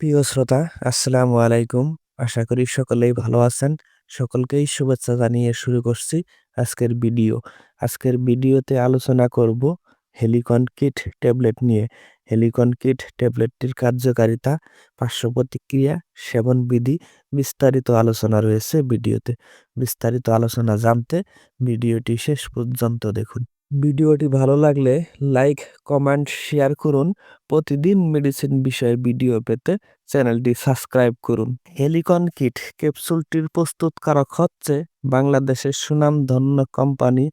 প্রিয় শ্রোতা, আসসালামু আলাইকুম। আশা করি সকলেই ভালো আছেন। সকলকেই শুভেচ্ছা জানিয়ে শুরু করছি আজকের ভিডিও। আজকের ভিডিওতে আলোচনা করব হেলিকন কিট ট্যাবলেট নিয়ে। হেলিকন কিট ট্যাবলেটটির কার্যকারিতা পার্শ্ব প্রতিক্রিয়া সেবন বিধি বিস্তারিত আলোচনা রয়েছে ভিডিওতে। বিস্তারিত আলোচনা জানতে ভিডিওটি শেষ পর্যন্ত দেখুন। ভিডিওটি ভালো লাগলে লাইক, কমেন্ট, শেয়ার করুন। প্রতিদিন মেডিসিন বিষয়ে ভিডিও পেতে চ্যানেলটি সাবস্ক্রাইব করুন। হেলিকন কিট ক্যাপসুলটির প্রস্তুতকারক হচ্ছে বাংলাদেশের সুনামধন্য company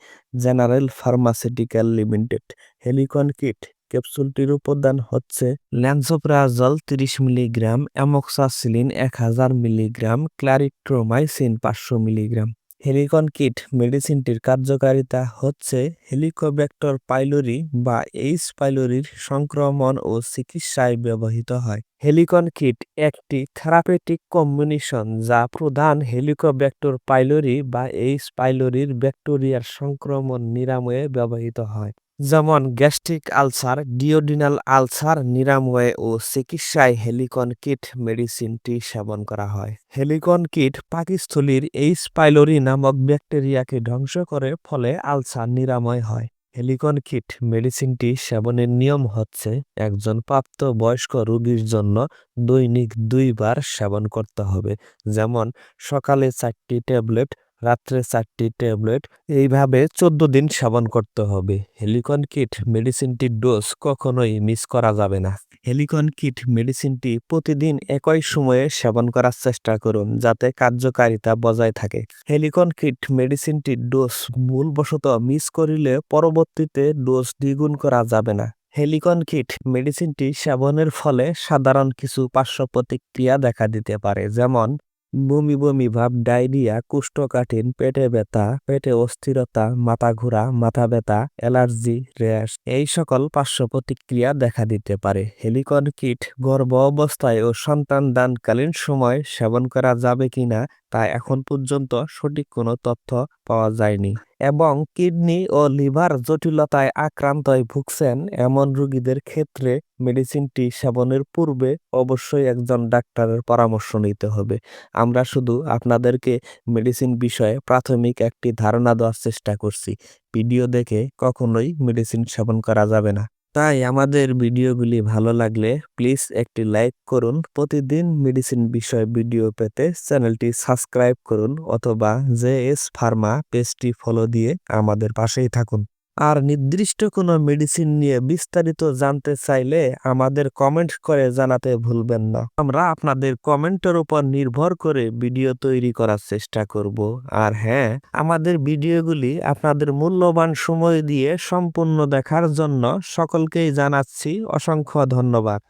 General Pharmaceutical Limited. Helicon kit ক্যাপসুলটির উপাদান হচ্ছে ল্যান্সোপ্রাজল তিরিশ মিলিগ্রাম, অ্যামোক্সাসিলিন এক হাজার মিলিগ্রাম ক্লারিট্রোমাইসিন পাঁচশো মিলিগ্রাম। হেলিকন কিট মেডিসিনটির কার্যকারিতা হচ্ছে হেলিকোব্যাক্টর পাইলোরি বা এইচ পাইলোরির সংক্রমণ ও চিকিৎসায় ব্যবহৃত হয়। হেলিকন কিট একটি থেরাপেটিক কম্বিনেশন যা প্রধান হেলিকোব্যাক্টর পাইলোরি বা এইচ পাইলোরির ব্যাকটেরিয়ার সংক্রমণ নিরাময়ে ব্যবহৃত হয়। যেমন গ্যাস্ট্রিক আলসার, ডিওডিনাল আলসার, নিরাময়ে ও চিকিৎসায় হেলিকন কিট মেডিসিনটি সেবন করা হয়। হেলিকন কিট পাকিস্থলীর এইচ পাইলোরি নামক ব্যাকটেরিয়াকে ধ্বংস করে, ফলে আলসার নিরাময় হয়। হেলিকন কিট মেডিসিনটি সেবনের নিয়ম হচ্ছে, একজন প্রাপ্ত বয়স্ক রোগীর জন্য দৈনিক দুইবার সেবন করতে হবে। যেমন সকালে চারটি ট্যাবলেট রাত্রে চারটি ট্যাবলেট। এইভাবে চোদ্দ দিন সেবন করতে হবে। হেলিকন কিট মেডিসিনটির ডোজ কখনোই মিস করা যাবে না। হেলিকন কিট মেডিসিনটি প্রতিদিন একই সময়ে সেবন করার চেষ্টা করুন, যাতে কার্যকারিতা বজায় থাকে। হেলিকন কিট মেডিসিনটির ডোজ ভুলবশত মিস করিলে পরবর্তীতে ডোজ দ্বিগুণ করা যাবে না। হেলিকন কিট মেডিসিনটি সেবনের ফলে সাধারণ কিছু পার্শ্ব প্রতিক্রিয়া দেখা দিতে পারে, যেমন বমি বমি ভাব, ডায়রিয়া, কুষ্ঠকাঠিন, পেটে ব্যথা, পেটে অস্থিরতা, মাথা ঘোরা, মাথা ব্যথা, অ্যালার্জি, র্যাশ, এই সকল পার্শ্ব প্রতিক্রিয়া দেখা দিতে পারে। হেলিকন কিট গর্ভ অবস্থায় ও সন্তান দানকালীন সময় সেবন করা যাবে কিনা তা এখন পর্যন্ত সঠিক কোনো তথ্য পাওয়া যায়নি। এবং কিডনি ও লিভার জটিলতায় আক্রান্তয় ভুগছেন এমন রোগীদের ক্ষেত্রে মেডিসিনটি সেবনের পূর্বে অবশ্যই একজন ডাক্তারের পরামর্শ নিতে হবে। আমরা শুধু আপনাদেরকে মেডিসিন বিষয়ে প্রাথমিক একটি ধারণা দেওয়ার চেষ্টা করছি। ভিডিও দেখে কখনোই মেডিসিন সেবন করা যাবে না। তাই আমাদের ভিডিওগুলি ভালো লাগলে প্লিজ একটি লাইক করুন। প্রতিদিন মেডিসিন বিষয় ভিডিও পেতে চ্যানেলটি সাবস্ক্রাইব করুন অথবা জে এস ফার্মা পেজটি ফলো দিয়ে আমাদের পাশেই থাকুন। আর নির্দিষ্ট কোনো মেডিসিন নিয়ে বিস্তারিত জানতে চাইলে আমাদের কমেন্ট করে জানাতে ভুলবেন না। আমরা আপনাদের কমেন্টের উপর নির্ভর করে ভিডিও তৈরি করার চেষ্টা করব। আর হ্যাঁ আমাদের ভিডিওগুলি আপনাদের মূল্যবান সময় দিয়ে সম্পূর্ণ দেখার জন্য সকলকেই জানাচ্ছি অসংখ্য ধন্যবাদ।